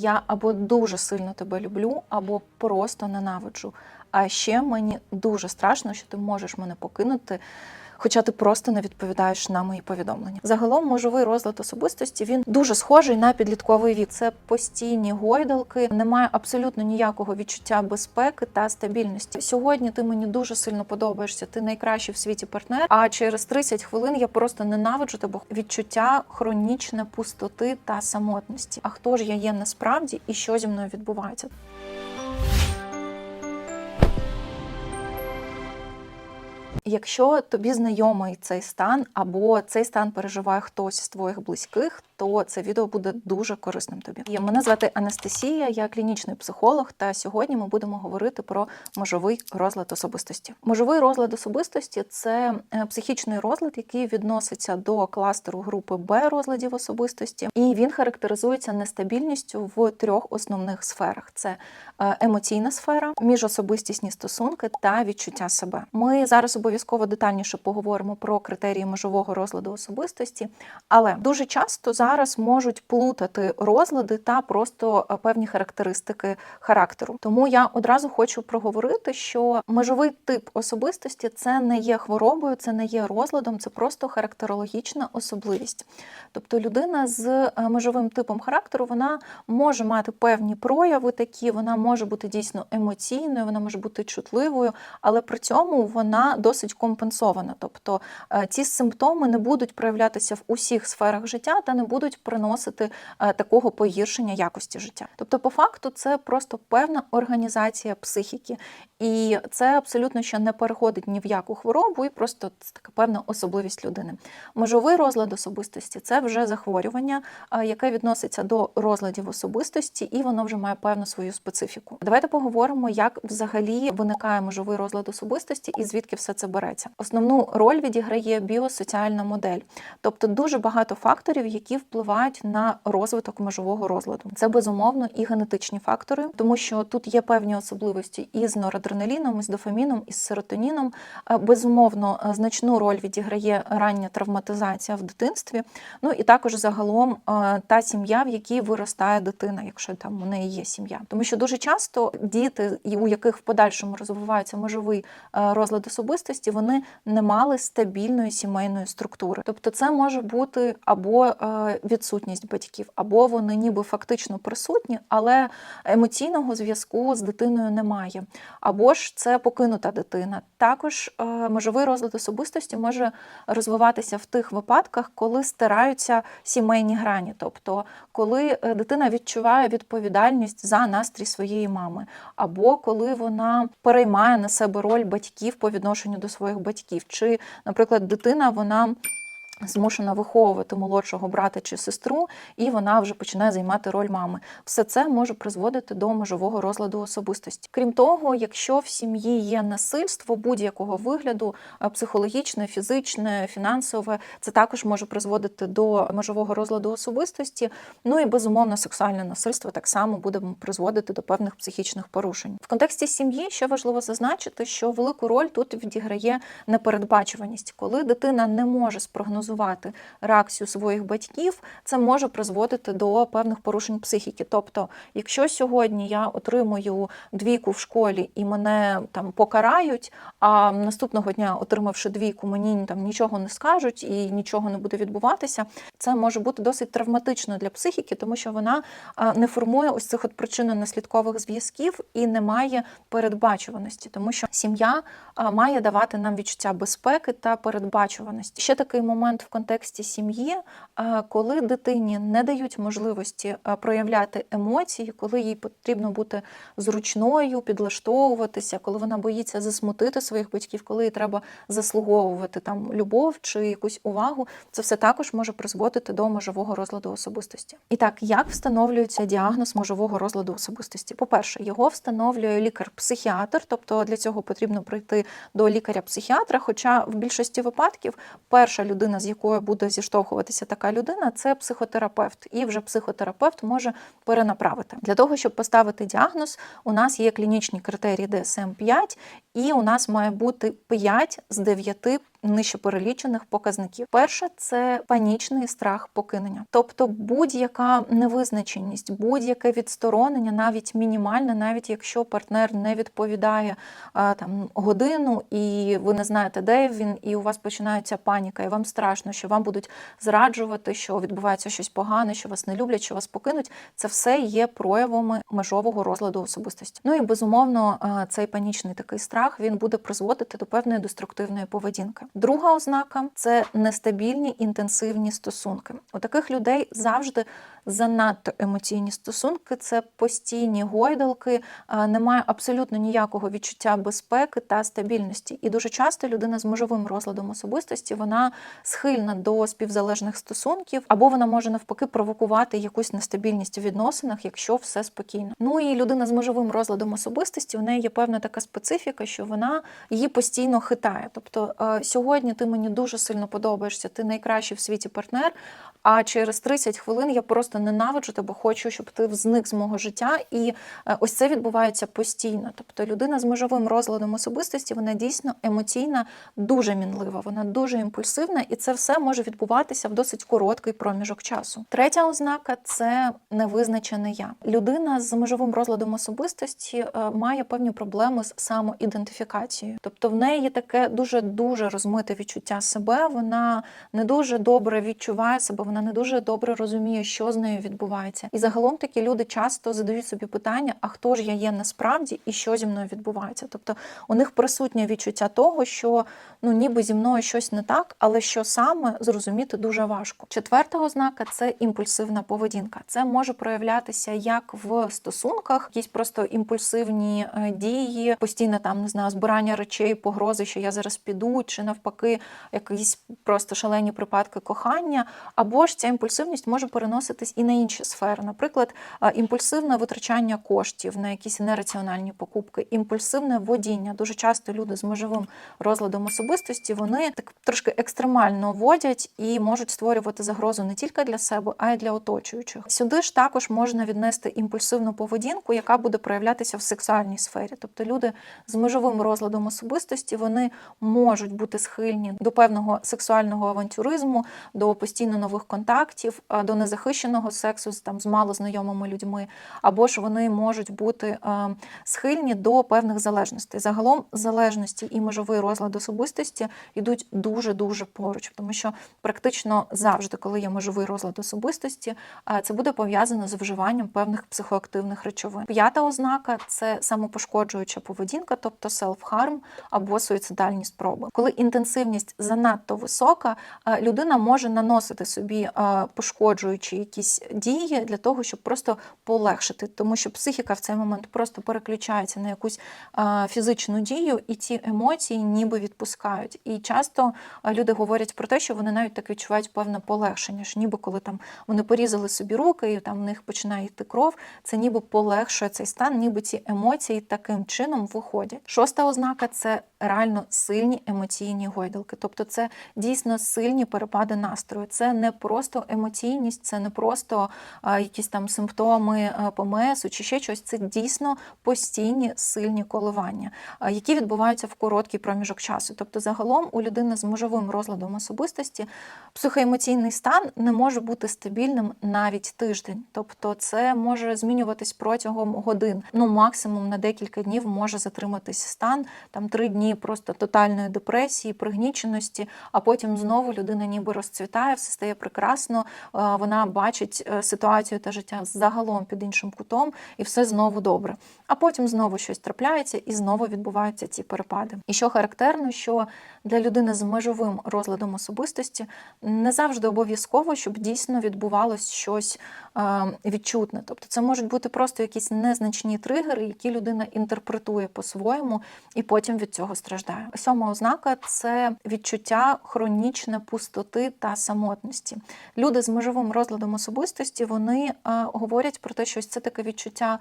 я або дуже сильно тебе люблю, або просто ненавиджу. А ще мені дуже страшно, що ти можеш мене покинути. Хоча ти просто не відповідаєш на мої повідомлення. Загалом можливий розлад особистості він дуже схожий на підлітковий вік. Це постійні гойдалки, немає абсолютно ніякого відчуття безпеки та стабільності. Сьогодні ти мені дуже сильно подобаєшся. Ти найкращий в світі партнер. А через 30 хвилин я просто ненавиджу тебе. Відчуття хронічне пустоти та самотності. А хто ж я є насправді і що зі мною відбувається? Якщо тобі знайомий цей стан, або цей стан переживає хтось з твоїх близьких, то це відео буде дуже корисним тобі. Мене звати Анастасія, я клінічний психолог, та сьогодні ми будемо говорити про межовий розлад особистості. Межовий розлад особистості це е, психічний розлад, який відноситься до кластеру групи Б розладів особистості, і він характеризується нестабільністю в трьох основних сферах: це е, емоційна сфера, міжособистісні стосунки та відчуття себе. Ми зараз обов'язково детальніше поговоримо про критерії межового розладу особистості, але дуже часто зараз можуть плутати розлади та просто е, певні характеристики характеру. Тому я одразу хочу проговорити, що межовий тип особистості це не є хворобою, це не є розладом, це просто характерологічна особливість. Тобто людина з е, межовим типом характеру вона може мати певні прояви такі, вона може бути дійсно емоційною, вона може бути чутливою, але при цьому вона досить компенсована. Тобто е, ці симптоми не будуть проявлятися в усіх сферах життя та не будуть приносити е, такого погіршення якості життя. Тобто, по факту, це просто певна організація психіки, і це абсолютно ще не переходить ні в яку хворобу, і просто це така певна особливість людини. Межовий розлад особистості це вже захворювання, е, яке відноситься до розладів особистості, і воно вже має певну свою специфіку. Давайте поговоримо, як взагалі виникає межовий розлад особистості і звідки все це береться. Основну роль відіграє біосоціальна модель, тобто дуже багато факторів, які впливають на розвиток межового розладу. Це безумовно і генетичні фактори, тому що тут є певні особливості із норадреналіном, із дофаміном, із серотоніном. Е, Безумовно, е, значну роль відіграє рання травматизація в дитинстві. Ну і також загалом е, та сім'я, в якій виростає дитина, якщо там у неї є сім'я. Тому що дуже часто діти, у яких в подальшому розвивається межовий розлад особистості, вони не мали стабільної сімейної структури. Тобто, це може бути або відсутність батьків, або вони ніби фактично присутні, але емоційного зв'язку з дитиною немає. Або ж це покинута дитина. Також е, межовий розлад особистості може розвиватися в тих випадках, коли стираються сімейні грані, тобто коли е, дитина відчуває відповідальність за настрій своєї мами, або коли вона переймає на себе роль батьків по відношенню до своїх батьків, чи, наприклад, дитина вона. Змушена виховувати молодшого брата чи сестру, і вона вже починає займати роль мами. Все це може призводити до межового розладу особистості. Крім того, якщо в сім'ї є насильство будь-якого вигляду, е, психологічне, фізичне, фінансове, це також може призводити до межового розладу особистості. Ну і безумовно, сексуальне насильство так само буде призводити до певних психічних порушень. В контексті сім'ї ще важливо зазначити, що велику роль тут відіграє непередбачуваність, коли дитина не може спрогнозувати реакцію своїх батьків, це може призводити до певних порушень психіки. Тобто, якщо сьогодні я отримую двійку в школі і мене там покарають, а наступного дня, отримавши двійку, мені там нічого не скажуть і нічого не буде відбуватися, це може бути досить травматично для психіки, тому що вона не формує ось цих от причинно-наслідкових зв'язків і не має передбачуваності, тому що сім'я має давати нам відчуття безпеки та передбачуваності. Ще такий момент в контексті сім'ї, коли дитині не дають можливості проявляти емоції, коли їй потрібно бути зручною, підлаштовуватися, коли вона боїться засмутити своїх батьків, коли їй треба заслуговувати там любов чи якусь увагу, це все також може призводити до межового розладу особистості. І так, як встановлюється діагноз межового розладу особистості? По-перше, його встановлює лікар-психіатр, тобто для цього потрібно прийти до лікаря-психіатра. Хоча в більшості випадків перша людина, з якою буде зіштовхуватися така людина, це психотерапевт, і вже психотерапевт може перенаправити для того, щоб поставити діагноз. У нас є клінічні критерії DSM-5, і у нас має бути 5 з 9 нижче перелічених показників. Перше це панічний страх покинення, тобто будь-яка невизначеність, будь-яке відсторонення, навіть мінімальне, навіть якщо партнер не відповідає там годину, і ви не знаєте, де він, і у вас починається паніка, і вам страшно, що вам будуть зраджувати, що відбувається щось погане, що вас не люблять, що вас покинуть. Це все є проявами межового розладу особистості. Ну і безумовно, цей панічний такий страх він буде призводити до певної деструктивної поведінки. Друга ознака це нестабільні інтенсивні стосунки. У таких людей завжди занадто емоційні стосунки, це постійні гойдалки, немає абсолютно ніякого відчуття безпеки та стабільності. І дуже часто людина з межовим розладом особистості вона схильна до співзалежних стосунків, або вона може навпаки провокувати якусь нестабільність у відносинах, якщо все спокійно. Ну і людина з межовим розладом особистості у неї є певна така специфіка, що вона її постійно хитає. Тобто е, сьогодні ти мені дуже сильно подобаєшся, ти найкращий в світі партнер. А через 30 хвилин я просто ненавиджу тебе, хочу, щоб ти зник з мого життя. І е, ось це відбувається постійно. Тобто людина з межовим розладом особистості, вона дійсно емоційна, дуже мінлива, вона дуже імпульсивна, і це все може відбуватися в досить короткий проміжок часу. Третя ознака це невизначене я. Людина з межовим розладом особистості е, має певні проблеми з самоідентифікацією. Тобто в неї є таке дуже дуже розмите відчуття себе. Вона не дуже добре відчуває себе, вона не дуже добре розуміє, що з нею відбувається. І загалом такі люди часто задають собі питання: а хто ж я є насправді і що зі мною відбувається? Тобто у них присутнє відчуття того, що ну ніби зі мною щось не так, але що саме зрозуміти дуже важко. Четверта ознака це імпульсивна поведінка. Це може проявлятися як в стосунках, якісь просто імпульсивні е, дії, постійне там не знаю, збирання речей, погрози, що я зараз піду, чи навпаки, якісь просто шалені припадки кохання. Або ж ця імпульсивність може переноситись і на інші сфери, наприклад, імпульсивне витрачання коштів на якісь нераціональні покупки, імпульсивне водіння. Дуже часто люди з межовим розладом особистості вони так трошки екстремально водять і можуть створювати загрозу не тільки для себе, а й для оточуючих. Сюди ж також можна віднести імпульсивну поведінку, яка буде проявлятися в сексуальній сфері. Тобто люди з межовим розладом особистості вони можуть бути схильні до певного сексуального авантюризму, до постійно нових контактів, до незахищеного сексу там з малознайомими людьми, або ж вони можуть бути е, схильні до певних залежностей. Загалом залежності і межовий розлад особистості йдуть дуже дуже поруч, тому що практично завжди, коли є межовий розлад особистості, е, це буде пов'язано з вживанням певних психоактивних речовин. П'ята ознака це самопошкоджуюча поведінка, тобто self-harm або суїцидальні спроби. Коли інтенсивність занадто висока, е, людина може наносити собі е, пошкоджуючі якісь дії для того, щоб просто полегшити, тому що психіка в цей момент просто переключається на якусь фізичну дію, і ці емоції ніби відпускають. І часто люди говорять про те, що вони навіть так відчувають певне полегшення, що ніби коли там вони порізали собі руки, і там в них починає йти кров, це ніби полегшує цей стан, ніби ці емоції таким чином виходять. Шоста ознака це реально сильні емоційні гойдалки. Тобто це дійсно сильні перепади настрою. Це не просто емоційність, це не просто якісь там симптоми а, ПМС чи ще щось. Це дійсно постійні сильні коливання, які відбуваються в короткий проміжок часу. Тобто, загалом у людини з межовим розладом особистості психоемоційний стан не може бути стабільним навіть тиждень. Тобто, це може змінюватись протягом годин. Ну максимум на декілька днів може затриматись стан там три дні просто тотальної депресії, пригніченості, а потім знову людина ніби розцвітає, все стає прекрасно. Е, Вона бачить е, ситуацію та життя загалом під іншим кутом, і все знову добре. А потім знову щось трапляється, і знову відбуваються ці перепади. І що характерно, що для людини з межовим розладом особистості не завжди обов'язково, щоб дійсно відбувалось щось е, відчутне. Тобто, це можуть бути просто якісь незначні тригери, які людина інтерпретує по-своєму, і потім від цього страждає. Сьома ознака це відчуття хронічне пустоти та самотності. Люди з межовим розладом особистості вони е, говорять про те, що ось це таке відчуття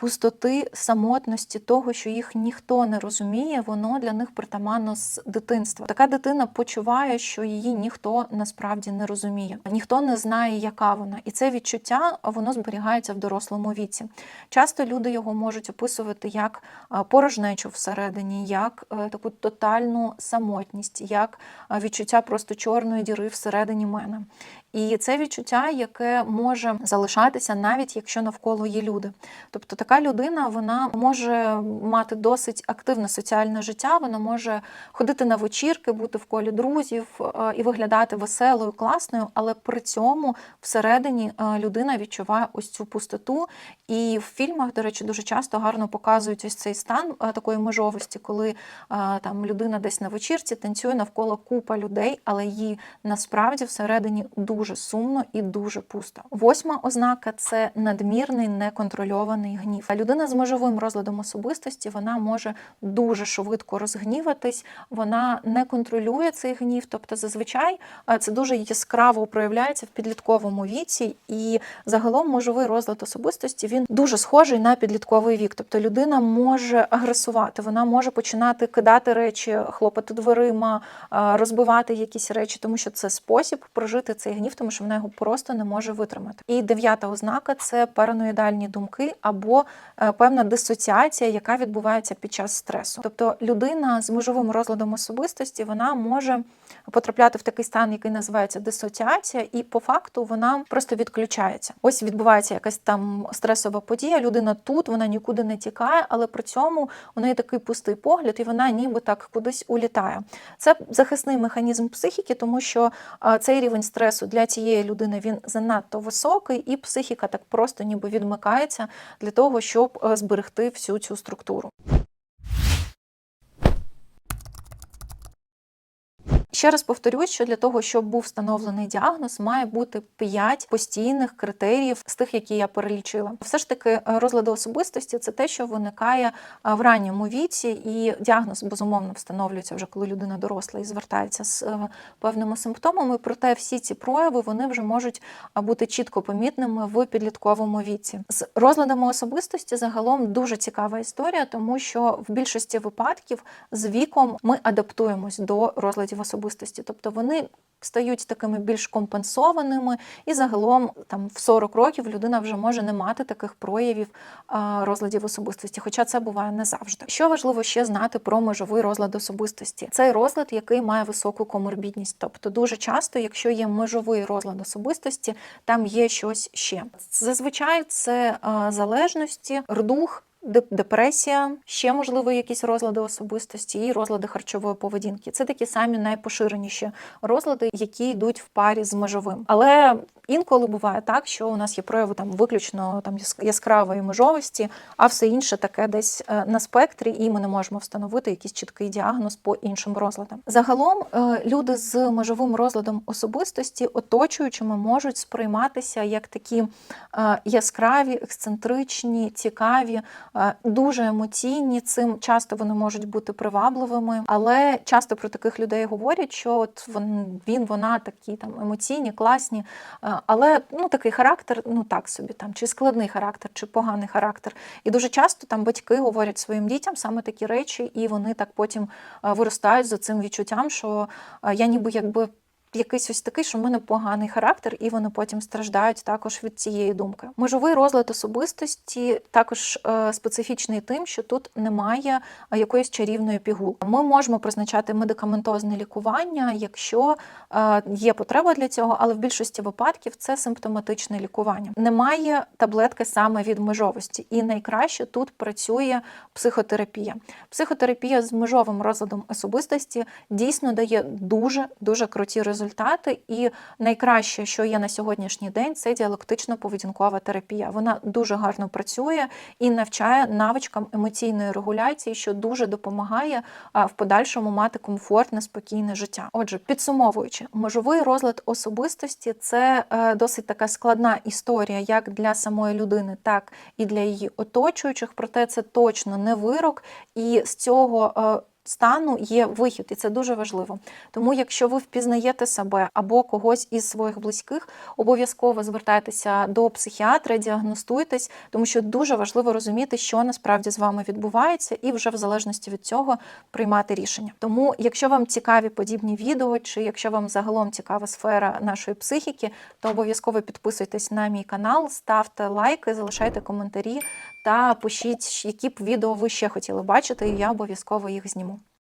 пустоти, самотності, того, що їх ніхто не розуміє, воно для них притаманно з дитинства. Така дитина почуває, що її ніхто насправді не розуміє, ніхто не знає, яка вона, і це відчуття воно зберігається в дорослому віці. Часто люди його можуть описувати як порожнечу всередині, як е, таку тотальну самотність, як відчуття просто чорної діри всередині мене. І це відчуття, яке може залишатися навіть якщо навколо є люди. Тобто така людина вона може мати досить активне соціальне життя, вона може ходити на вечірки, бути в колі друзів е, і виглядати веселою, класною, але при цьому всередині е, людина відчуває ось цю пустоту. І в фільмах, до речі, дуже часто гарно показують ось цей стан е, такої межовості, коли там людина десь на вечірці танцює навколо купа людей, але їй насправді всередині дуже сумно і дуже пусто. Восьма ознака це надмірний неконтрольований гнів. Людина з межовим розладом особистості вона може дуже швидко розгніватись, вона не контролює цей гнів. Тобто, зазвичай е, це дуже яскраво проявляється в підлітковому віці, і загалом межовий розлад особистості він дуже схожий на підлітковий вік. Тобто людина може агресувати, вона може починати кидати речі, хлопати дверима, е, розбивати якісь речі, тому що це спосіб прожити цей гнів, тому що вона його просто не може витримати. І дев'ята ознака це параноїдальні думки або е, певна дисоціація, яка відбувається під час стресу. Тобто людина з межовим розладом особистості вона може потрапляти в такий стан, який називається дисоціація, і по факту вона просто відключається. Ось відбувається якась там стресова подія. Людина тут, вона нікуди не тікає, але при цьому у неї такий пустий погляд, і вона ніби так кудись улітає. Це захисний механізм психіки, тому що е, цей рівень стресу для цієї людини він занадто високий, і психіка так просто ніби відмикається для того, щоб е, зберегти всю цю структуру. Ще раз повторюсь, що для того, щоб був встановлений діагноз, має бути 5 постійних критеріїв з тих, які я перелічила. Все ж таки, е, розлади особистості це те, що виникає е, в ранньому віці, і діагноз безумовно встановлюється вже коли людина доросла і звертається з е, певними симптомами. Проте всі ці прояви вони вже можуть бути чітко помітними в підлітковому віці. З розладами особистості загалом дуже цікава історія, тому що в більшості випадків з віком ми адаптуємось до розладів особистості особистості, тобто вони стають такими більш компенсованими, і загалом там в 40 років людина вже може не мати таких проявів розладів особистості, хоча це буває не завжди. Що важливо ще знати про межовий розлад особистості? Цей розлад, який має високу коморбідність, тобто дуже часто, якщо є межовий розлад особистості, там є щось ще. Зазвичай це залежності, рдух депресія, ще можливо якісь розлади особистості і розлади харчової поведінки. Це такі самі найпоширеніші розлади, які йдуть в парі з межовим. Але інколи буває так, що у нас є прояви там виключно там яскравої межовості, а все інше таке десь е, на спектрі, і ми не можемо встановити якийсь чіткий діагноз по іншим розладам. Загалом е, люди з межовим розладом особистості, оточуючими, можуть сприйматися як такі е, яскраві, ексцентричні, цікаві. Е, дуже емоційні. Цим часто вони можуть бути привабливими, але часто про таких людей говорять, що от він, вона такі там емоційні, класні, е, але ну такий характер, ну так собі там, чи складний характер, чи поганий характер. І дуже часто там батьки говорять своїм дітям саме такі речі, і вони так потім е, виростають за цим відчуттям, що я ніби якби якийсь ось такий, що в мене поганий характер, і вони потім страждають також від цієї думки. Межовий розлад особистості також е, специфічний тим, що тут немає е, якоїсь чарівної пігулки. Ми можемо призначати медикаментозне лікування, якщо е, є потреба для цього, але в більшості випадків це симптоматичне лікування. Немає таблетки саме від межовості, і найкраще тут працює психотерапія. Психотерапія з межовим розладом особистості дійсно дає дуже дуже круті результати результати. І найкраще, що є на сьогоднішній день, це діалектично-поведінкова терапія. Вона дуже гарно працює і навчає навичкам емоційної регуляції, що дуже допомагає в подальшому мати комфортне, спокійне життя. Отже, підсумовуючи, межовий розлад особистості це е, досить така складна історія, як для самої людини, так і для її оточуючих. Проте це точно не вирок, і з цього е, стану є вихід, і це дуже важливо. Тому, якщо ви впізнаєте себе або когось із своїх близьких, обов'язково звертайтеся до психіатра, діагностуйтесь, тому що дуже важливо розуміти, що насправді з вами відбувається, і вже в залежності від цього приймати рішення. Тому, якщо вам цікаві подібні відео, чи якщо вам загалом цікава сфера нашої психіки, то обов'язково підписуйтесь на мій канал, ставте лайки, залишайте коментарі та пишіть, які б відео ви ще хотіли бачити, і я обов'язково їх зніму.